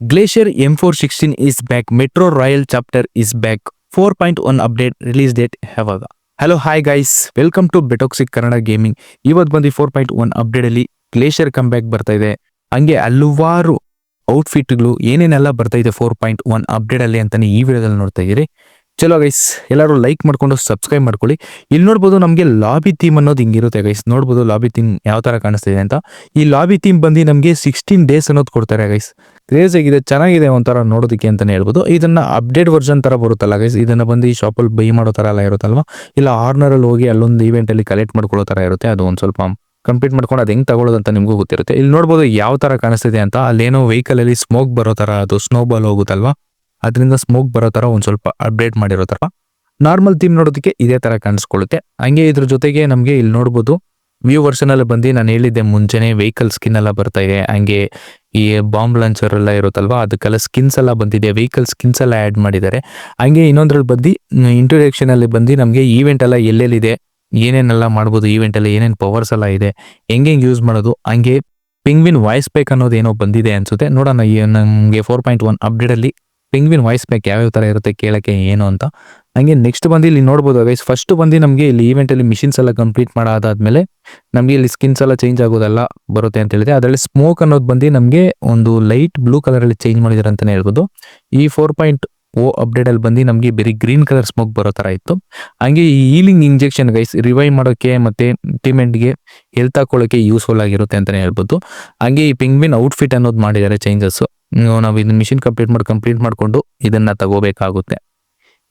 Glacier M416 is back. Metro Royal chapter is back. 4.1 update release date ಯಾವಾಗ? Hello hi guys welcome to BeToxic Kannada gaming ಇವತ್ತು ಬಂದು four point one update ಅಲ್ಲಿ glacier come back ಬರ್ತಾ ಇದೆ. ಹಂಗೆ ಹಲವಾರು ಔಟ್ಫಿಟ್ಗಳು ಏನೇನೆಲ್ಲ ಬರ್ತಾ ಇದೆ ಫೋರ್ ಪಾಯಿಂಟ್ ಒನ್ ಅಪ್ಡೇಟ್ ಅಲ್ಲಿ ಅಂತಾನೆ ಈ ವಿಡಿಯೋದಲ್ಲಿ ನೋಡ್ತಾ ಇದ್ದೀರಿ. ಚಲೋ ಗೈಸ್ ಎಲ್ಲರೂ ಲೈಕ್ ಮಾಡ್ಕೊಂಡು ಸಬ್ಸ್ಕ್ರೈಬ್ ಮಾಡ್ಕೊಳ್ಳಿ. ಇಲ್ಲಿ ನೋಡ್ಬೋದು ನಮಗೆ ಲಾಬಿ ಥೀಮ್ ಅನ್ನೋದು ಹಿಂಗಿರುತ್ತೆ ಗೈಸ್ ನೋಡ್ಬೋದು ಲಾಬಿ ಥೀಮ್ ಯಾವ ತರ ಕಾಣಿಸ್ತಿದೆ ಅಂತ. ಈ ಲಾಬಿ ಥೀಮ್ ಬಂದು ನಮಗೆ ಸಿಕ್ಸ್ಟೀನ್ ಡೇಸ್ ಅನ್ನೋದು ಕೊಡ್ತಾರೆ ಗೈಸ್ ಕ್ರೇಜ್ ಆಗಿದೆ, ಚೆನ್ನಾಗಿದೆ ಒಂಥರ ನೋಡೋದಕ್ಕೆ ಅಂತಾನೆ ಹೇಳ್ಬೋದು. ಇದನ್ನ ಅಪ್ಡೇಟ್ ವರ್ಷನ್ ತರ ಬರುತ್ತಲ್ಲ ಗೈಸ್ ಇದನ್ನ ಬಂದು ಈ ಶಾಪಲ್ಲಿ ಬೈ ಮಾಡೋ ಥರ ಎಲ್ಲ ಇರುತ್ತಲ್ವಾ? ಇಲ್ಲ ಆರ್ನರ್ ಅಲ್ಲಿ ಹೋಗಿ ಅಲ್ಲೊಂದು ಈವೆಂಟ್ ಅಲ್ಲಿ ಕಲೆಕ್ಟ್ ಮಾಡ್ಕೊಳ್ಳೋ ಥರ ಇರುತ್ತೆ, ಅದು ಒಂದು ಸ್ವಲ್ಪ ಕಂಪ್ಲೀಟ್ ಮಾಡ್ಕೊಂಡು ಅದು ಹೆಂಗೆ ತಗೊಳ್ಳೋದು ಅಂತ ನಿಮಗೂ ಗೊತ್ತಿರುತ್ತೆ. ಇಲ್ಲಿ ನೋಡ್ಬೋದು ಯಾವ ತರ ಕಾಣಿಸ್ತಿದೆ ಅಂತ. ಅಲ್ಲೇನೋ ವೆಹಿಕಲಲ್ಲಿ ಸ್ಮೋಕ್ ಬರೋ ತರ, ಅದು ಸ್ನೋ ಬಾಲ್ ಹೋಗುತ್ತಲ್ವಾ? ಅದರಿಂದ ಸ್ಮೋಕ್ ಬರೋ ತರ ಒಂದು ಸ್ವಲ್ಪ ಅಪ್ಡೇಟ್ ಮಾಡಿರೋ ತರ. ನಾರ್ಮಲ್ ಥೀಮ್ ನೋಡೋದಕ್ಕೆ ಇದೇ ತರ ಕಾಣಿಸ್ಕೊಳ್ಳುತ್ತೆ. ಹಂಗೆ ಇದ್ರ ಜೊತೆಗೆ ನಮಗೆ ಇಲ್ಲಿ ನೋಡ್ಬೋದು ವ್ಯೂ ವರ್ಷನಲ್ಲಿ ಬಂದು ನಾನು ಹೇಳಿದ್ದೆ ಮುಂಚೆನೆ ವೆಹಿಕಲ್ ಸ್ಕಿನ್ ಎಲ್ಲ ಬರ್ತಾ ಇದೆ. ಹಂಗೆ ಈ ಬಾಂಬ್ ಲಾಂಚರ್ ಎಲ್ಲ ಇರುತ್ತಲ್ವಾ, ಅದಕ್ಕೆಲ್ಲ ಸ್ಕಿನ್ಸ್ ಎಲ್ಲ ಬಂದಿದೆ ವೆಹಿಕಲ್ ಸ್ಕಿನ್ಸ್ ಎಲ್ಲ ಆ್ಯಡ್ ಮಾಡಿದ್ದಾರೆ. ಹಂಗೆ ಇನ್ನೊಂದ್ರಲ್ಲಿ ಬಂದು ಇಂಟ್ರೊಡಕ್ಷನ್ ಅಲ್ಲಿ ಬಂದು ನಮಗೆ ಈವೆಂಟ್ ಎಲ್ಲ ಎಲ್ಲೆಲ್ಲಿದೆ, ಏನೇನೆಲ್ಲ ಮಾಡ್ಬೋದು ಈವೆಂಟ್ ಅಲ್ಲಿ ಏನೇನು ಪವರ್ಸ್ ಎಲ್ಲ ಇದೆ, ಹೆಂಗೆ ಹೆಂಗೆ ಯೂಸ್ ಮಾಡೋದು, ಹಂಗೆ ಪಿಂಗ್ವಿನ್ ವಾಯ್ಸ್ ಪ್ಯಾಕ್ ಅನ್ನೋದು ಏನೋ ಬಂದಿದೆ ಅನ್ಸುತ್ತೆ. ನೋಡೋಣ ನಮಗೆ ಫೋರ್ ಪಾಯಿಂಟ್ ಒನ್ ಅಪ್ಡೇಟ್ ಅಲ್ಲಿ ಪಿಂಗ್ವಿನ್ ವಾಯ್ಸ್ ಪ್ಯಾಕ್ ಯಾವ್ಯಾವ ಥರ ಇರುತ್ತೆ, ಕೇಳೋಕ್ಕೆ ಏನು ಅಂತ. ಹಂಗೆ ನೆಕ್ಸ್ಟ್ ಬಂದು ಇಲ್ಲಿ ನೋಡ್ಬೋದು ಗೈಸ್ ಫಸ್ಟ್ ಬಂದು ನಮಗೆ ಇಲ್ಲಿ ಈವೆಂಟಲ್ಲಿ ಮಿಷಿನ್ಸ್ ಎಲ್ಲ ಕಂಪ್ಲೀಟ್ ಮಾಡಾದಾದ್ಮೇಲೆ ನಮಗೆ ಇಲ್ಲಿ ಸ್ಕಿನ್ಸ್ ಎಲ್ಲ ಚೇಂಜ್ ಆಗೋದೆಲ್ಲ ಬರುತ್ತೆ ಅಂತ ಹೇಳಿದೆ ಅದರಲ್ಲಿ ಸ್ಮೋಕ್ ಅನ್ನೋದು ಬಂದು ನಮಗೆ ಒಂದು ಲೈಟ್ ಬ್ಲೂ ಕಲರ್ ಅಲ್ಲಿ ಚೇಂಜ್ ಮಾಡಿದಾರೆ ಅಂತಾನೆ ಹೇಳ್ಬೋದು. ಈ ಫೋರ್ ಪಾಯಿಂಟ್ ಓ ಅಪ್ಡೇಟ್ ಅಲ್ಲಿ ಬಂದು ನಮಗೆ ಬರೀ ಗ್ರೀನ್ ಕಲರ್ ಸ್ಮೋಕ್ ಬರೋ ತರ ಇತ್ತು. ಹಂಗೆ ಈ ಹೀಲಿಂಗ್ ಇಂಜೆಕ್ಷನ್ ಗೈಸ್ ರಿವೈವ್ ಮಾಡೋಕೆ ಮತ್ತೆ ಗೆ ಹೆಲ್ತ್ ಹಾಕೊಳ್ಳೋಕೆ ಯೂಸ್ಫುಲ್ ಆಗಿರುತ್ತೆ ಅಂತಾನೆ ಹೇಳ್ಬೋದು. ಹಂಗೆ ಈ ಪಿಂಗ್ವಿನ್ ಔಟ್ಫಿಟ್ ಅನ್ನೋದು ಮಾಡಿದ್ದಾರೆ ಚೇಂಜಸ್ ನಾವು ಇದನ್ನ ಮಿಷಿನ್ ಕಂಪ್ಲೀಟ್ ಮಾಡಿ ಕಂಪ್ಲೀಟ್ ಮಾಡಿಕೊಂಡು ಇದನ್ನ ತಗೋಬೇಕಾಗುತ್ತೆ.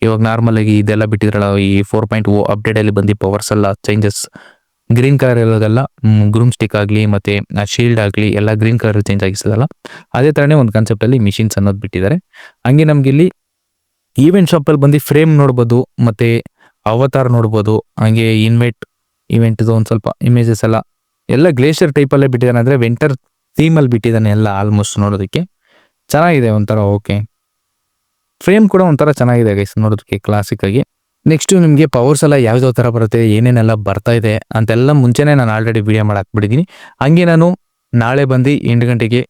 ಇವಾಗ ನಾರ್ಮಲ್ ಆಗಿ ಇದೆಲ್ಲ ಬಿಟ್ಟಿದ್ರಲ್ಲ, ಈ ಫೋರ್ ಪಾಯಿಂಟ್ ಓ ಅಪ್ಡೇಟ್ ಅಲ್ಲಿ ಬಂದು ಪವರ್ಸ್ ಎಲ್ಲ ಚೇಂಜಸ್ ಗ್ರೀನ್ ಕಲರ್ ಇರೋದೆಲ್ಲ ಗ್ರೂಮ್ ಸ್ಟಿಕ್ ಆಗಲಿ ಮತ್ತೆ ಶೀಲ್ಡ್ ಆಗಲಿ ಎಲ್ಲ ಗ್ರೀನ್ ಕಲರ್ ಚೇಂಜ್ ಆಗಿಸೋದಲ್ಲ. ಅದೇ ತರನೇ ಒಂದು ಕಾನ್ಸೆಪ್ಟ್ ಅಲ್ಲಿ ಮಿಷಿನ್ಸ್ ಅನ್ನೋದು ಬಿಟ್ಟಿದ್ದಾರೆ. ಹಂಗೆ ನಮ್ಗೆ ಇಲ್ಲಿ ಈವೆಂಟ್ ಶಾಪ್ ಅಲ್ಲಿ ಬಂದು ಫ್ರೇಮ್ ನೋಡ್ಬೋದು, ಮತ್ತೆ ಅವತಾರ್ ನೋಡ್ಬೋದು, ಹಂಗೆ ಇನ್ವೆಟ್ ಇವೆಂಟ್ ಒಂದು ಸ್ವಲ್ಪ ಇಮೇಜಸ್ ಎಲ್ಲ. ಎಲ್ಲ ಗ್ಲೇಷಿಯರ್ ಟೈಪ್ ಅಲ್ಲೇ ಬಿಟ್ಟಿದ್ದಾನೆ, ಅಂದ್ರೆ ವಿಂಟರ್ ಥೀಮ್ ಅಲ್ಲಿ ಬಿಟ್ಟಿದ್ದಾನೆ ಎಲ್ಲ ಆಲ್ಮೋಸ್ಟ್ ನೋಡೋದಕ್ಕೆ. ಚೆನ್ನಾಗಿದೆ ಒಂಥರ ಓಕೆ ಫ್ರೇಮ್ ಕೂಡ ಒಂಥರ ಚೆನ್ನಾಗಿದೆ ಗೈಸ್ ನೋಡೋದಕ್ಕೆ ಕ್ಲಾಸಿಕ್ ಆಗಿ. ನೆಕ್ಸ್ಟ್ ನಿಮಗೆ ಪವರ್ಸ್ ಎಲ್ಲ ಯಾವ್ಯಾವ ಥರ ಬರುತ್ತೆ, ಏನೇನೆಲ್ಲ ಬರ್ತಾ ಇದೆ ಅಂತೆಲ್ಲ ಮುಂಚೆನೇ ನಾನು ಆಲ್ರೆಡಿ ವಿಡಿಯೋ ಮಾಡಿ ಹಾಕ್ಬಿಟ್ಟಿದ್ದೀನಿ ಹಂಗೆ ನಾನು ನಾಳೆ ಬಂದು ಎಂಟು ಗಂಟೆಗೆ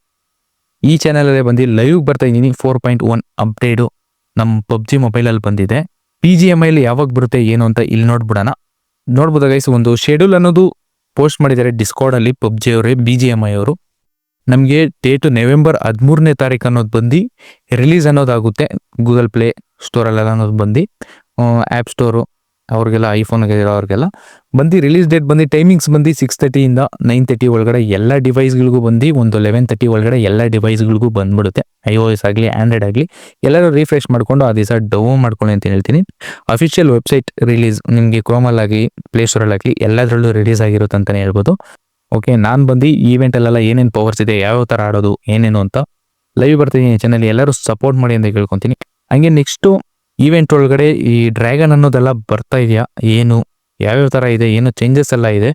ಈ ಚಾನಲಲ್ಲೇ ಬಂದು ಲೈವ್ ಬರ್ತಾ ಇದ್ದೀನಿ. ಫೋರ್ ಪಾಯಿಂಟ್ ಒನ್ ಅಪ್ಡೇಟು ನಮ್ಮ ಪಬ್ಜಿ ಮೊಬೈಲಲ್ಲಿ ಬಂದಿದೆ. ಪಿ ಜಿ ಎಂ ಐಲಿ ಯಾವಾಗ ಬರುತ್ತೆ, ಏನು ಅಂತ ಇಲ್ಲಿ ನೋಡ್ಬಿಡೋಣ. ನೋಡ್ಬೋದು ಗೈಸ್ ಒಂದು ಶೆಡ್ಯೂಲ್ ಅನ್ನೋದು ಪೋಸ್ಟ್ ಮಾಡಿದ್ದಾರೆ ಡಿಸ್ಕೌಡಲ್ಲಿ ಪಬ್ಜಿ ಅವರೇ ಬಿ ಜಿ ಎಂ ಐ ಅವರು. ನಮಗೆ ಡೇಟು ನವೆಂಬರ್ ಹದಿಮೂರನೇ ತಾರೀಕು ಅನ್ನೋದು ಬಂದು ರಿಲೀಸ್ ಅನ್ನೋದಾಗುತ್ತೆ ಗೂಗಲ್ ಪ್ಲೇ ಸ್ಟೋರಲ್ಲೆಲ್ಲ ಅನ್ನೋದು ಬಂದು. ಆ್ಯಪ್ ಸ್ಟೋರು ಅವ್ರಿಗೆಲ್ಲ ಐಫೋನ್ ಅವ್ರಿಗೆಲ್ಲ ಬಂದು ರಿಲೀಸ್ ಡೇಟ್ ಬಂದು ಟೈಮಿಂಗ್ಸ್ ಬಂದು ಸಿಕ್ಸ್ ತರ್ಟಿಯಿಂದ ನೈನ್ ತರ್ಟಿ ಒಳಗಡೆ ಎಲ್ಲ ಡಿವೈಸ್ಗಳಿಗೂ ಬಂದು ಒಂದು ಲೆವೆನ್ ತರ್ಟಿ ಒಳಗಡೆ ಎಲ್ಲ ಡಿವೈಸ್ಗಳಿಗೂ ಬಂದ್ಬಿಡುತ್ತೆ. ಐ ಓ ಎಸ್ ಆಗಲಿ ಆ್ಯಂಡ್ರಾಯ್ಡ್ ಆಗಲಿ, ಎಲ್ಲರೂ ರಿಫ್ರೆಶ್ ಮಾಡ್ಕೊಂಡು ಆ ದಿವಸ ಡೌನ್ ಮಾಡ್ಕೊಳ್ಳಿ ಅಂತ ಹೇಳ್ತೀನಿ. ಅಫಿಷಿಯಲ್ ವೆಬ್ಸೈಟ್ ರಿಲೀಸ್ ನಿಮಗೆ ಕ್ರೋಮಲ್ಲಾಗಿ ಪ್ಲೇಸ್ಟೋರಲ್ಲಾಗಲಿ ಎಲ್ಲದರಲ್ಲೂ ರಿಲೀಸ್ ಆಗಿರುತ್ತೆ ಅಂತಲೇ ಹೇಳ್ಬೋದು. ಓಕೆ ನಾನು ಬಂದು ಈವೆಂಟಲ್ಲೆಲ್ಲ ಏನೇನು ಪವರ್ಸ್ ಇದೆ ಯಾವ್ಯಾವ ಥರ ಆಡೋದು, ಏನೇನು ಅಂತ ಲೈವ್ ಬರ್ತೀನಿ ಚಾನಲ್ ಎಲ್ಲರೂ ಸಪೋರ್ಟ್ ಮಾಡಿ ಅಂತ ಕೇಳ್ಕೊತೀನಿ. ಹಂಗೆ ನೆಕ್ಸ್ಟು ಈವೆಂಟ್ ಒಳಗಡೆ ಈ ಡ್ರ್ಯಾಗನ್ ಅನ್ನೋದೆಲ್ಲ ಬರ್ತಾ ಇದೆಯಾ? ಏನು? ಯಾವ್ಯಾವ ಥರ ಇದೆ? ಏನು ಚೇಂಜಸ್ ಎಲ್ಲ ಇದೆ?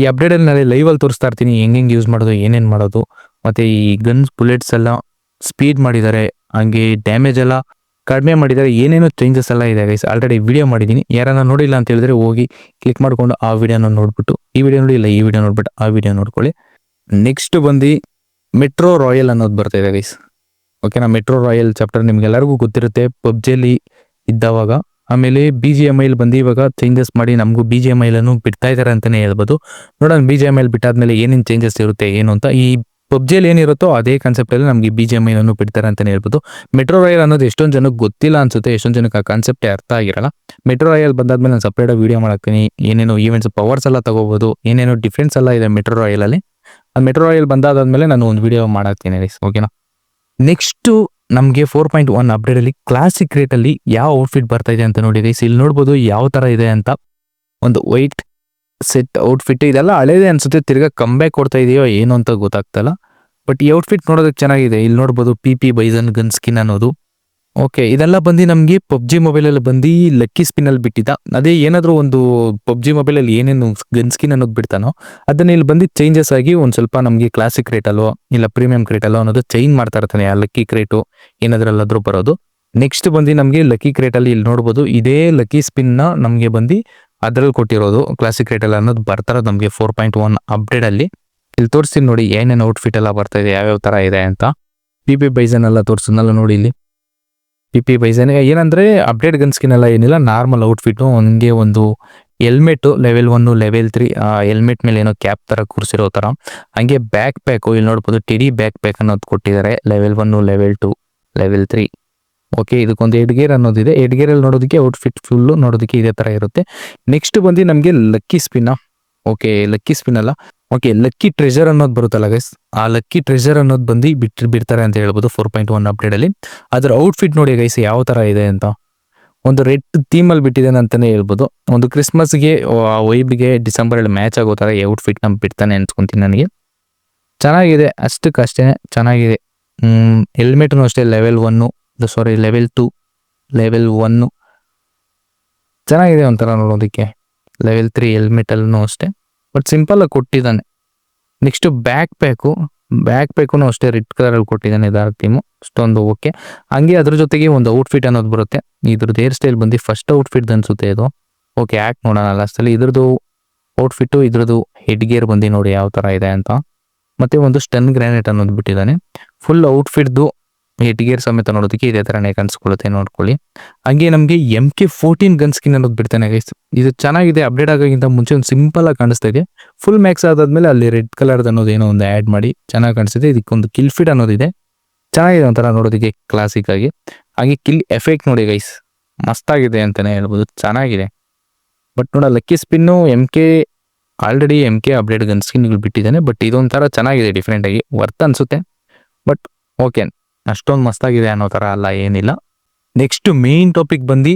ಈ ಅಪ್ಡೇಟಲ್ಲಿ ನಾಳೆ ಲೈವಲ್ಲಿ ತೋರಿಸ್ತಾ ಇರ್ತೀನಿ. ಹೆಂಗೆ ಹೆಂಗೆ ಯೂಸ್ ಮಾಡೋದು, ಏನೇನು ಮಾಡೋದು. ಮತ್ತು ಈ ಗನ್ಸ್ ಬುಲೆಟ್ಸ್ ಎಲ್ಲ ಸ್ಪೀಡ್ ಮಾಡಿದ್ದಾರೆ. ಹಂಗೆ ಡ್ಯಾಮೇಜ್ ಎಲ್ಲ ಕಡಿಮೆ ಮಾಡಿದ್ದಾರೆ. ಏನೇನೋ ಚೇಂಜಸ್ ಎಲ್ಲ ಇದೆ ಗೈಸ್ ಆಲ್ರೆಡಿ ವಿಡಿಯೋ ಮಾಡಿದ್ದೀನಿ. ಯಾರನ್ನ ನೋಡಿಲ್ಲ ಅಂತ ಹೇಳಿದ್ರೆ ಹೋಗಿ ಕ್ಲಿಕ್ ಮಾಡಿಕೊಂಡು ಆ ವಿಡಿಯೋನ ನೋಡ್ಬಿಟ್ಟು, ಈ ವಿಡಿಯೋ ನೋಡಿ, ಇಲ್ಲ ಈ ವಿಡಿಯೋ ನೋಡ್ಬಿಟ್ಟು, ಆ ವಿಡಿಯೋ ನೋಡ್ಕೊಳ್ಳಿ. ನೆಕ್ಸ್ಟ್ ಬಂದು ಮೆಟ್ರೋ ರಾಯಲ್ ಅನ್ನೋದು ಬರ್ತಾ ಇದೆ ಗೈಸ್ ಓಕೆನಾ ಮೆಟ್ರೋ ರಾಯಲ್ ಚಾಪ್ಟರ್ ನಿಮ್ಗೆಲ್ಲರಿಗೂ ಗೊತ್ತಿರುತ್ತೆ. ಪಬ್ಜಿಯಲ್ಲಿ ಇದ್ದವಾಗ, ಆಮೇಲೆ ಬಿ ಜಿ ಎಂ ಐಲ್ ಬಂದು ಇವಾಗ ಚೇಂಜಸ್ ಮಾಡಿ ನಮಗೂ ಬಿ ಜಿ ಎಂ ಐಲನ್ನು ಬಿಡ್ತಾ ಇದ್ದಾರೆ ಅಂತಲೇ ಹೇಳ್ಬೋದು. ನೋಡೋಣ ಬಿ ಜಿ ಎಂ ಐಲ್ ಬಿಟ್ಟಾದ್ಮೇಲೆ ಏನೇನು ಚೇಂಜಸ್ ಇರುತ್ತೆ, ಏನು ಅಂತ. ಈ ಪಬ್ಜಿಯಲ್ಲಿ ಏನಿರುತ್ತೋ ಅದೇ ಕಾನ್ಸೆಪ್ಟಲ್ಲಿ ನಮಗೆ ಬಿ ಜಿ ಎಂ ಐಲನ್ನು ಬಿಡ್ತಾರೆ ಅಂತಲೇ ಹೇಳ್ಬೋದು. ಮೆಟ್ರೋ ರೈಲ್ ಅನ್ನೋದು ಎಷ್ಟೊಂದು ಜನಕ್ಕೆ ಗೊತ್ತಿಲ್ಲ ಅನ್ಸುತ್ತೆ, ಎಷ್ಟೊಂದು ಜನಕ್ಕೆ ಆ ಕಾನ್ಸೆಪ್ಟೇ ಅರ್ಥ ಆಗಿರಲ್ಲ. ಮೆಟ್ರೋ ರಾಯಲ್ ಬಂದಾದ್ಮೇಲೆ ನಾನು ಸಪ್ರೇಟಾಗಿ ವಿಡಿಯೋ ಮಾಡ್ತೀನಿ ಏನೇನು ಈವೆಂಟ್ಸ್ ಪವರ್ಸ್ ಎಲ್ಲ ತಗೋಬೋದು, ಏನೇನೋ ಡಿಫ್ರೆನ್ಸ್ ಎಲ್ಲ ಇದೆ ಮೆಟ್ರೋ ರೈಲಲ್ಲಿ ಆ ಮೆಟ್ರೋ ರಾಯಲ್ ಬಂದಾದ್ಮೇಲೆ ನಾನು ಒಂದು ವಿಡಿಯೋ ಮಾಡಾಕ್ತೀನಿ ಓಕೆನಾ ನೆಕ್ಸ್ಟು ನಮಗೆ ಫೋರ್ ಪಾಯಿಂಟ್ ಒನ್ ಅಪ್ಡೇಟಲ್ಲಿ ಕ್ಲಾಸಿಕ್ ರೇಟಲ್ಲಿ ಯಾವ ಔಟ್ಫಿಟ್ ಬರ್ತಾ ಇದೆ ಅಂತ ನೋಡಿ ಗೈಸ್ ಇಲ್ಲಿ ನೋಡ್ಬೋದು ಯಾವ ಥರ ಇದೆ ಅಂತ ಒಂದು ವೈಟ್ ಸೆಟ್ ಔಟ್ಫಿಟ್ ಇದೆಲ್ಲ ಹಳೇದೇ ಅನ್ಸುತ್ತೆ. ತಿರ್ಗಾ ಕಂಬ್ಯಾಕ್ ಕೊಡ್ತಾ ಇದೆಯೋ ಏನು ಅಂತ ಗೊತ್ತಾಗ್ತಲ್ಲ ಬಟ್ ಈ ಔಟ್ಫಿಟ್ ನೋಡೋದಕ್ಕೆ ಚೆನ್ನಾಗಿದೆ. ಇಲ್ಲಿ ನೋಡ್ಬೋದು P P bizon gun skin ಅನ್ನೋದು. ಓಕೆ ಇದೆಲ್ಲ ಬಂದು ನಮಗೆ ಪಬ್ಜಿ ಮೊಬೈಲಲ್ಲಿ ಬಂದು ಲಕ್ಕಿ ಸ್ಪಿನಲ್ಲಿ ಬಿಟ್ಟಿದ್ದ. ಅದೇ ಏನಾದರೂ ಒಂದು ಪಬ್ಜಿ ಮೊಬೈಲಲ್ಲಿ ಏನೇನು ಗನ್ ಸ್ಕಿನ್ ಅನ್ನೋದು ಬಿಡ್ತಾನೋ, ಅದನ್ನ ಇಲ್ಲಿ ಬಂದು ಚೇಂಜಸ್ ಆಗಿ ಒಂದು ಸ್ವಲ್ಪ ನಮಗೆ ಕ್ಲಾಸಿಕ್ ರೇಟಲ್ಲೋ ಇಲ್ಲ ಪ್ರೀಮಿಯಂ ಕ್ರೇಟಲ್ಲೋ ಅನ್ನೋದು ಚೇಂಜ್ ಮಾಡ್ತಾ ಇರ್ತಾನೆ ಆ ಲಕ್ಕಿ ಕ್ರೇಟು ಏನಾದ್ರಲ್ಲಾದ್ರೂ ಬರೋದು. ನೆಕ್ಸ್ಟ್ ಬಂದು ನಮಗೆ ಲಕ್ಕಿ ಕ್ರೇಟಲ್ಲಿ ಇಲ್ಲಿ ನೋಡ್ಬೋದು, ಇದೇ ಲಕ್ಕಿ ಸ್ಪಿನ್ನ ನಮಗೆ ಬಂದು ಅದ್ರಲ್ಲಿ ಕೊಟ್ಟಿರೋದು ಕ್ಲಾಸಿಕ್ ರೇಟಲ್ಲಿ ಅನ್ನೋದು ಬರ್ತಾರೆ ನಮಗೆ ಫೋರ್ ಪಾಯಿಂಟ್ ಒನ್ ಅಪ್ಡೇಟಲ್ಲಿ ಇಲ್ಲಿ ತೋರಿಸ್ತೀನಿ ನೋಡಿ ಏನೇನು ಔಟ್ಫಿಟ್ ಎಲ್ಲ ಬರ್ತಾ ಇದೆ, ಯಾವ್ಯಾವ ಥರ ಇದೆ ಅಂತ. ಪಿ ಪಿ ಬೈಸನ್ ಎಲ್ಲ ತೋರಿಸೋದನ್ನೆಲ್ಲ ನೋಡಿ ಇಲ್ಲಿ. ಪಿ ಪಿ ಬೈಸನ್ ಏನಂದ್ರೆ ಅಪ್ಡೇಟ್ ಗನ್ ಸ್ಕಿನ್ ಎಲ್ಲ ಏನಿಲ್ಲ ನಾರ್ಮಲ್ ಔಟ್ಫಿಟ್ಟು ಹಂಗೆ ಒಂದು helmet level one level three helmet ಮೇಲೆ ಏನೋ ಕ್ಯಾಪ್ ತರ ಕೂರಿಸಿರೋ ತರ. ಹಂಗೆ ಬ್ಯಾಕ್ ಪ್ಯಾಕು ಇಲ್ಲಿ ನೋಡ್ಬೋದು ಟಿಡಿ ಬ್ಯಾಕ್ ಪ್ಯಾಕ್ ಅನ್ನೋದು ಕೊಟ್ಟಿದ್ದಾರೆ level one level two level three okay ಇದಕ್ಕೊಂದು ಎಡ್ಗೇರ್ ಅನ್ನೋದಿದೆ ಎಡ್ಗೇರಲ್ಲಿ ನೋಡೋದಕ್ಕೆ ಔಟ್ಫಿಟ್ ಫುಲ್ಲು ನೋಡೋದಕ್ಕೆ ಇದೇ ತರ ಇರುತ್ತೆ. ನೆಕ್ಸ್ಟ್ ಬಂದು ನಮಗೆ lucky spin okay lucky spin ಅಲ್ಲ. ಓಕೆ ಲಕ್ಕಿ ಟ್ರೆಜರ್ ಅನ್ನೋದು ಬರುತ್ತಲ್ಲ ಗೈಸ್ ಆ ಲಕ್ಕಿ ಟ್ರೆಜರ್ ಅನ್ನೋದು ಬಂದು ಬಿಟ್ಟು ಬಿಡ್ತಾರೆ ಅಂತ ಹೇಳ್ಬೋದು ಫೋರ್ ಪಾಯಿಂಟ್ ಒನ್ ಅಪ್ಡೇಟ್ ಅಲ್ಲಿ. ಅದರ ಔಟ್ಫಿಟ್ ನೋಡಿ ಗೈಸ್ ಯಾವ ತರ ಇದೆ ಅಂತ. ಒಂದು ರೆಡ್ ಥೀಮ್ ಅಲ್ಲಿ ಬಿಟ್ಟಿದ್ದಾನೆ ಅಂತಾನೆ ಹೇಳ್ಬೋದು. ಒಂದು ಕ್ರಿಸ್ಮಸ್ಗೆ ಆ ವೈಬ್ಗೆ ಡಿಸೆಂಬರ್ ಅಲ್ಲಿ ಮ್ಯಾಚ್ ಆಗೋ ತರ ಔಟ್ಫಿಟ್ ನಮ್ ಬಿಡ್ತಾನೆ ಅನ್ಸ್ಕೊಂತೀನಿ ನನಗೆ. ಚೆನ್ನಾಗಿದೆ ಅಷ್ಟಕ್ಕಷ್ಟೇ ಚೆನ್ನಾಗಿದೆ. ಹ್ಮ್ ಹೆಲ್ಮೆಟ್ನು ಅಷ್ಟೇ level one sorry level two level one ಚೆನ್ನಾಗಿದೆ ಒಂಥರ ನೋಡೋದಕ್ಕೆ. ಲೆವೆಲ್ ತ್ರೀ ಹೆಲ್ಮೆಟ್ ಅಲ್ಲೂ ಅಷ್ಟೇ. ಬಟ್ ಸಿಂಪಲ್ ಆಗಿ ಕೊಟ್ಟಿದ್ದಾನೆ. Next back pack back pack ಅಷ್ಟೇ ರೆಡ್ ಕಲರ್ ಅಲ್ಲಿ ಕೊಟ್ಟಿದ್ದಾನೆ ಡಾರ್ಕ್ ಥೀಮು ಅಷ್ಟೊಂದು ಓಕೆ ಹಂಗೆ ಅದ್ರ ಜೊತೆಗೆ ಒಂದು ಔಟ್ಫಿಟ್ ಅನ್ನೋದು ಬರುತ್ತೆ. ಇದ್ರದ್ದು ಹೇರ್ ಸ್ಟೈಲ್ ಬಂದು ಫಸ್ಟ್ ಔಟ್ಫಿಟ್ ಅನ್ಸುತ್ತೆ ಇದು. ಓಕೆ ಯಾಕೆ ನೋಡೋಣ ಲಾಸ್ಟಲ್ಲಿ ಇದ್ರದ್ದು ಔಟ್ಫಿಟ್ಟು ಇದ್ರದ್ದು ಹೆಡ್ ಗೇರ್ ಬಂದು ನೋಡಿ ಯಾವ ತರ ಇದೆ ಅಂತ. ಮತ್ತೆ ಒಂದು ಸ್ಟನ್ ಗ್ರಾನೇಟ್ ಅನ್ನೋದು ಬಿಟ್ಟಿದ್ದಾನೆ. ಫುಲ್ ಔಟ್ಫಿಟ್ದು ಹೆಡ್ ಗೇರ್ ಸಮೇತ ನೋಡೋದಕ್ಕೆ ಇದೇ ತರನೇ ಕಾಣಿಸ್ಕೊಳ್ಳುತ್ತೆ, ನೋಡ್ಕೊಳ್ಳಿ. ಹಂಗೆ ನಮಗೆ M K fourteen gun skin ಅನ್ನೋದು ಬಿಡ್ತಾನೆ ಗೈಸ್ ಇದು ಚೆನ್ನಾಗಿದೆ ಅಪ್ಡೇಟ್ ಆಗೋಕ್ಕಿಂತ ಮುಂಚೆ ಒಂದು ಸಿಂಪಲ್ ಆಗಿ ಕಾಣಿಸ್ತಾ ಇದೆ. ಫುಲ್ ಮ್ಯಾಕ್ಸ್ ಆದಾದ್ಮೇಲೆ ಅಲ್ಲಿ ರೆಡ್ ಕಲರ್ ಅನ್ನೋದು ಏನೋ ಒಂದು ಆ್ಯಡ್ ಮಾಡಿ ಚೆನ್ನಾಗಿ ಕಾಣಿಸ್ತಿದೆ. ಇದಕ್ಕೊಂದು ಕಿಲ್ ಫಿಟ್ ಅನ್ನೋದಿದೆ. ಚೆನ್ನಾಗಿದೆ ಒಂಥರ ನೋಡೋದಕ್ಕೆ ಕ್ಲಾಸಿಕ್ ಆಗಿ. ಹಾಗೆ ಕಿಲ್ ಎಫೆಕ್ಟ್ ನೋಡಿ ಗೈಸ್ ಮಸ್ತಾಗಿದೆ ಅಂತಲೇ ಹೇಳ್ಬೋದು. ಚೆನ್ನಾಗಿದೆ. ಬಟ್ ನೋಡ lucky spin M K already M K update gun ಸ್ಕಿನ್ಗಳು ಬಿಟ್ಟಿದ್ದಾನೆ. ಬಟ್ ಇದೊಂಥರ ಚೆನ್ನಾಗಿದೆ ಡಿಫ್ರೆಂಟಾಗಿ ವರ್ತ್ ಅನಿಸುತ್ತೆ. ಬಟ್ ಓಕೆ ಅಷ್ಟೊಂದು ಮಸ್ತಾಗಿದೆ ಅನ್ನೋ ಥರ ಅಲ್ಲ, ಏನಿಲ್ಲ. ನೆಕ್ಸ್ಟ್ ಮೇನ್ ಟಾಪಿಕ್ ಬಂದು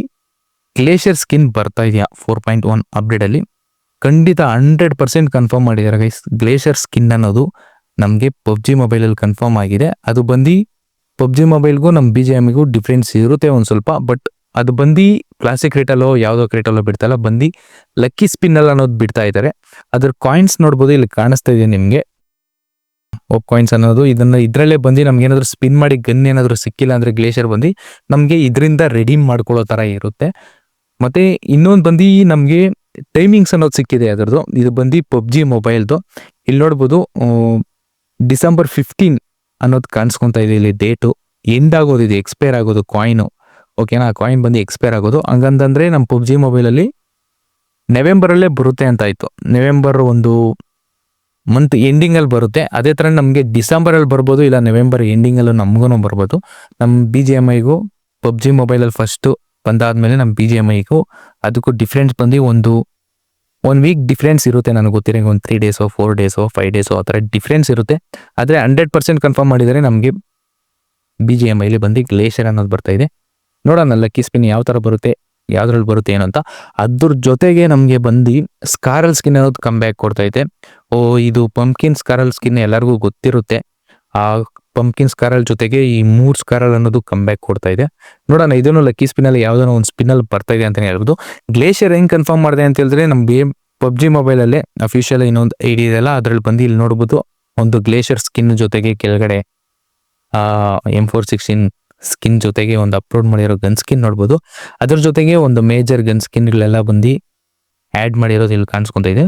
ಗ್ಲೇಷಿಯರ್ ಸ್ಕಿನ್ ಬರ್ತಾ ಇದೆಯಾ? ಫೋರ್ ಪಾಯಿಂಟ್ ಒನ್ ಅಪ್ಡೇಟಲ್ಲಿ ಖಂಡಿತ ಹಂಡ್ರೆಡ್ ಪರ್ಸೆಂಟ್ ಕನ್ಫರ್ಮ್ ಮಾಡಿದ್ದಾರೆ ಗೈಸ್ ಗ್ಲೇಷಿಯರ್ ಸ್ಕಿನ್ ಅನ್ನೋದು ನಮಗೆ ಪಬ್ಜಿ ಮೊಬೈಲಲ್ಲಿ ಕನ್ಫರ್ಮ್ ಆಗಿದೆ. ಅದು ಬಂದು ಪಬ್ಜಿ ಮೊಬೈಲ್ಗೂ ನಮ್ಮ ಬಿ ಜಿ ಎಮ್ಗೂ ಡಿಫ್ರೆನ್ಸ್ ಇರುತ್ತೆ ಒಂದು ಸ್ವಲ್ಪ ಬಟ್ ಅದು ಬಂದು ಕ್ಲಾಸಿಕ್ ರೇಟಲ್ಲೋ ಯಾವುದೋ ರೇಟಲ್ಲೋ ಬಿಡ್ತಲ್ಲ ಬಂದು ಲಕ್ಕಿ ಸ್ಪಿನ್ನಲ್ಲಿ ಅನ್ನೋದು ಬಿಡ್ತಾ ಇದ್ದಾರೆ. ಅದ್ರ ಕಾಯಿನ್ಸ್ ನೋಡ್ಬೋದು, ಇಲ್ಲಿ ಕಾಣಿಸ್ತಾ ಇದೆ ನಿಮಗೆ. ಒಪ್ ಕಾಯಿನ್ಸ್ ಅನ್ನೋದು ಇದನ್ನ ಇದರಲ್ಲೇ ಬಂದು ನಮ್ಗೆ ಸ್ಪಿನ್ ಮಾಡಿ ಗನ್ ಏನಾದರೂ ಸಿಕ್ಕಿಲ್ಲ ಅಂದ್ರೆ ಗ್ಲೇಷಿಯರ್ ಬಂದು ನಮಗೆ ಇದರಿಂದ ರೆಡೀಮ್ ಮಾಡ್ಕೊಳ್ಳೋ ತರ ಇರುತ್ತೆ. ಮತ್ತೆ ಇನ್ನೊಂದು ಬಂದು ನಮಗೆ ಟೈಮಿಂಗ್ಸ್ ಅನ್ನೋದು ಸಿಕ್ಕಿದೆ ಅದರದ್ದು. ಇದು ಬಂದು ಪಬ್ಜಿ ಮೊಬೈಲ್ದು. ಇಲ್ಲಿ ನೋಡ್ಬೋದು ಡಿಸೆಂಬರ್ ಫಿಫ್ಟೀನ್ ಅನ್ನೋದು ಕಾಣಿಸ್ಕೊಂತ ಇದೆ ಇಲ್ಲಿ ಡೇಟು ಎಂಡ್ ಆಗೋದು, ಇದು ಎಕ್ಸ್ಪೈರ್ ಆಗೋದು ಕಾಯಿನು ಓಕೆನಾ ಕಾಯಿನ್ ಬಂದು ಎಕ್ಸ್ಪೈರ್ ಆಗೋದು. ಹಂಗಂತಂದ್ರೆ ನಮ್ಮ ಪಬ್ಜಿ ಮೊಬೈಲಲ್ಲಿ ನವೆಂಬರಲ್ಲೇ ಬರುತ್ತೆ ಅಂತ ಆಯ್ತು. ನವೆಂಬರ್ ಒಂದು ಮಂತ್ ಎಂಡಿಂಗ್ ಅಲ್ಲಿ ಬರುತ್ತೆ. ಅದೇ ತರ ನಮಗೆ ಡಿಸೆಂಬರ್ ಅಲ್ಲಿ ಬರ್ಬೋದು, ಇಲ್ಲ ನವೆಂಬರ್ ಎಂಡಿಂಗ್ ಅಲ್ಲೂ ನಮಗೂ ಬರ್ಬೋದು. ನಮ್ಮ ಬಿ ಜಿ ಎಂ ಐಗೂ ಪಬ್ಜಿ ಮೊಬೈಲ್ ಅಲ್ಲಿ ಫಸ್ಟ್ ಬಂದಾದ್ಮೇಲೆ ನಮ್ಮ ಬಿ ಜಿ ಎಂ ಐಗೂ ಅದಕ್ಕೂ ಡಿಫ್ರೆನ್ಸ್ ಬಂದು ಒಂದು ಒನ್ ವೀಕ್ ಡಿಫ್ರೆನ್ಸ್ ಇರುತ್ತೆ ನನಗೆ ಗೊತ್ತಿರೋ ಒಂದು ತ್ರೀ ಡೇಸೋ ಫೋರ್ ಡೇಸೋ ಫೈವ್ ಡೇಸೋ ಆ ಥರ ಡಿಫ್ರೆನ್ಸ್ ಇರುತ್ತೆ. ಆದರೆ ಹಂಡ್ರೆಡ್ ಪರ್ಸೆಂಟ್ ಕನ್ಫರ್ಮ್ ಮಾಡಿದರೆ ನಮಗೆ ಬಿ ಜಿ ಎಂ ಐಲಿ ಬಂದು ಗ್ಲೇಷಿಯರ್ ಅನ್ನೋದು ಬರ್ತಾ ಇದೆ. ನೋಡೋಣ, ಲಕ್ಕಿ ಸ್ಪಿನ್ ಯಾವ ಥರ ಬರುತ್ತೆ. ಯಾವ್ದ್ರಲ್ಲಿ ಬರುತ್ತೆ ಏನಂತ ಅಂತ ಅದ್ರ ಜೊತೆಗೆ ನಮಗೆ ಬಂದು ಸ್ಕಾರಲ್ ಸ್ಕಿನ್ ಅನ್ನೋದು ಕಮ್ ಬ್ಯಾಕ್ ಕೊಡ್ತೈತೆ. ಓ, ಇದು ಪಂಪ್ಕಿನ್ ಸ್ಕಾರಲ್ ಸ್ಕಿನ್ ಎಲ್ಲರಿಗೂ ಗೊತ್ತಿರುತ್ತೆ. ಆ ಪಂಪ್ಕಿನ್ ಸ್ಕಾರಲ್ ಜೊತೆಗೆ ಈ ಮೂರ್ ಸ್ಕಾರಲ್ ಅನ್ನೋದು ಕಮ್ ಬ್ಯಾಕ್ ಕೊಡ್ತಾ ಇದೆ ನೋಡೋಣ, ಇದನ್ನು ಲಕ್ಕಿ ಸ್ಪಿನ್ ಅಲ್ಲಿ ಯಾವ್ದಾನ ಒಂದು ಸ್ಪಿನ್ ಅಲ್ಲಿ ಬರ್ತಾ ಇದೆ ಅಂತಾನೆ ಹೇಳ್ಬೋದು. ಗ್ಲೇಷಿಯರ್ ಹೆಂಗ್ ಕನ್ಫರ್ಮ್ ಮಾಡಿದೆ ಅಂತ ಹೇಳಿದ್ರೆ ನಮ್ಗೆ ಪಬ್ಜಿ ಮೊಬೈಲ್ ಅಲ್ಲಿ ಅಫಿಷಿಯಲ್ ಇನ್ನೊಂದು ಐಡಿ ಇದೆಲ್ಲ ಅದ್ರಲ್ಲಿ ಬಂದು ಇಲ್ಲಿ ನೋಡ್ಬೋದು ಒಂದು ಗ್ಲೇಷಿಯರ್ ಸ್ಕಿನ್ ಜೊತೆಗೆ ಕೆಳಗಡೆ, ಆ ಎಂ ಫೋರ್ ಸಿಕ್ಸ್ಟೀನ್ ಸ್ಕಿನ್ ಜೊತೆಗೆ ಒಂದು ಅಪ್ಲೋಡ್ ಮಾಡಿರೋ ಗನ್ ಸ್ಕಿನ್ ನೋಡ್ಬೋದು. ಅದ್ರ ಜೊತೆಗೆ ಒಂದು ಮೇಜರ್ ಗನ್ ಸ್ಕಿನ್ಗಳೆಲ್ಲ ಬಂದು ಆ್ಯಡ್ ಮಾಡಿರೋದು ಇಲ್ಲಿ ಕಾಣಿಸ್ಕೊಂತ ಇದೆ.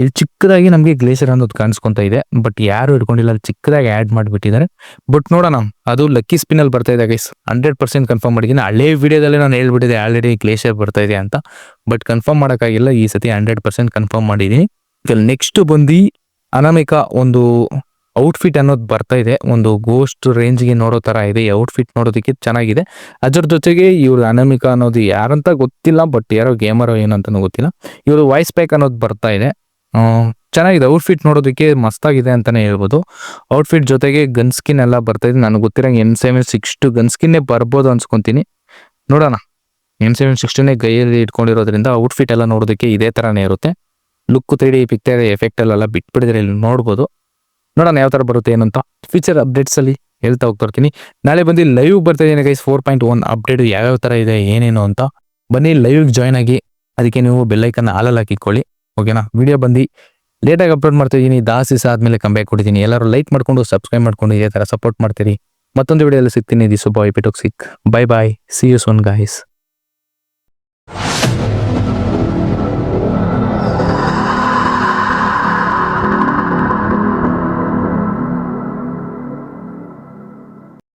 ಇಲ್ಲಿ ಚಿಕ್ಕದಾಗಿ ನಮಗೆ ಗ್ಲೇಷರ್ ಅನ್ನೋದು ಕಾಣಿಸ್ಕೊತಾ ಇದೆ. ಬಟ್ ಯಾರು ಇಟ್ಕೊಂಡಿಲ್ಲ ಅಲ್ಲಿ ಚಿಕ್ಕದಾಗಿ ಆ್ಯಡ್ ಮಾಡಿಬಿಟ್ಟಿದ್ದಾರೆ. ಬಟ್ ನೋಡೋಣ, ಅದು ಲಕ್ಕಿ ಸ್ಪಿನ್ ಅಲ್ಲಿ ಬರ್ತಾ ಇದೆ ಗೈಸ್ ಹಂಡ್ರೆಡ್ ಪರ್ಸೆಂಟ್ ಕನ್ಫರ್ಮ್ ಮಾಡಿದ್ದೀನಿ. ಹಳೆ ವಿಡಿಯೋದಲ್ಲಿ ನಾನು ಹೇಳ್ಬಿಟ್ಟಿದೆ ಆಲ್ರೆಡಿ ಗ್ಲೇಷರ್ ಬರ್ತಾ ಇದೆ ಅಂತ. ಬಟ್ ಕನ್ಫರ್ಮ್ ಮಾಡೋಕ್ಕಾಗಿಲ್ಲ, ಈ ಸತಿ ಹಂಡ್ರೆಡ್ ಪರ್ಸೆಂಟ್ ಕನ್ಫರ್ಮ್ ಮಾಡಿದ್ದೀನಿ. ನೆಕ್ಸ್ಟ್ ಬಂದು ಅನಾಮಿಕ ಒಂದು ಔಟ್ಫಿಟ್ ಅನ್ನೋದು ಬರ್ತಾ ಇದೆ. ಒಂದು ಗೋಸ್ಟ್ ರೇಂಜ್ಗೆ ನೋಡೋ ಥರ ಇದೆ. ಈ ಔಟ್ಫಿಟ್ ನೋಡೋದಕ್ಕೆ ಚೆನ್ನಾಗಿದೆ. ಅದ್ರ ಜೊತೆಗೆ ಇವ್ರು ಅನಮಿಕಾ ಅನ್ನೋದು ಯಾರಂತ ಗೊತ್ತಿಲ್ಲ ಬಟ್ ಯಾರೋ ಗೇಮರೋ ಏನಂತನೂ ಗೊತ್ತಿಲ್ಲ. ಇವರು ವಾಯ್ಸ್ ಪ್ಯಾಕ್ ಅನ್ನೋದು ಬರ್ತಾ ಇದೆ. ಚೆನ್ನಾಗಿದೆ. ಔಟ್ಫಿಟ್ ನೋಡೋದಕ್ಕೆ ಮಸ್ತಾಗಿದೆ ಅಂತಲೇ ಹೇಳ್ಬೋದು. ಔಟ್ಫಿಟ್ ಜೊತೆಗೆ ಗನ್ ಸ್ಕಿನ್ ಎಲ್ಲ ಬರ್ತಾ ಇದೆ. ನನಗೆ ಗೊತ್ತಿರಂಗೆ N seven six two gun ಸ್ಕಿನ್ನೇ ಬರ್ಬೋದು ಅನ್ಸ್ಕೊತೀನಿ. ನೋಡೋಣ. ಎನ್ ಸೆವೆನ್ ಸಿಕ್ಸ್ಟಿನೇ ಗೈಯಲ್ಲಿ ಇಟ್ಕೊಂಡಿರೋದ್ರಿಂದ ಔಟ್ಫಿಟ್ ಎಲ್ಲ ನೋಡೋದಕ್ಕೆ ಇದೇ ಥರನೇ ಇರುತ್ತೆ. ಲುಕ್ ತ್ರೀ ಡಿ ಪಿಕ್ಚರ್ ಎಫೆಕ್ಟಲ್ಲೆಲ್ಲ ಬಿಟ್ಬಿಡಿದ್ರೆ ಇಲ್ಲಿ ನೋಡ್ಬೋದು. ನೋಡೋಣ ಯಾವ ಥರ ಬರುತ್ತೆ ಏನಂತ ಫ್ಯೂಚರ್ ಅಪ್ಡೇಟ್ಸ್ ಅಲ್ಲಿ ಹೇಳ್ತಾ ಹೋಗ್ತಾ ಇರ್ತೀನಿ. ನಾಳೆ ಬಂದು ಲೈವ್ ಬರ್ತಾ ಇದ್ದೀನಿ guys four point one update ಯಾವ್ಯಾವ ತರ ಇದೆ, ಏನೇನು ಅಂತ ಬನ್ನಿ ಲೈವ್ ಜಾಯ್ನ್ ಆಗಿ ಅದಕ್ಕೆ ನೀವು ಬೆಲ್ಲೈಕನ್ನ ಹಾಲಲ್ಲಿ ಹಾಕಿಕೊಳ್ಳಿ ಓಕೆನಾ ವಿಡಿಯೋ ಬಂದು ಲೇಟಾಗಿ ಅಪ್ಲೋಡ್ ಮಾಡ್ತಾ ಇದ್ದೀನಿ ದಾಸ್ ದಿವಸ ಆದ್ಮೇಲೆ ಕಂಬ್ಯಾಕ್ ಕೊಡ್ತೀನಿ. ಎಲ್ಲರೂ ಲೈಕ್ ಮಾಡ್ಕೊಂಡು ಸಬ್ಸ್ಕ್ರೈಬ್ ಮಾಡ್ಕೊಂಡು ಇದೇ ತರ ಸಪೋರ್ಟ್ ಮಾಡ್ತೀರಿ. ಮತ್ತೊಂದು ವಿಡಿಯೋದಲ್ಲಿ ಸಿಗ್ತೀನಿ this bye ಪಿಟೋಕ್ಸಿಕ್ bye bye see you soon guys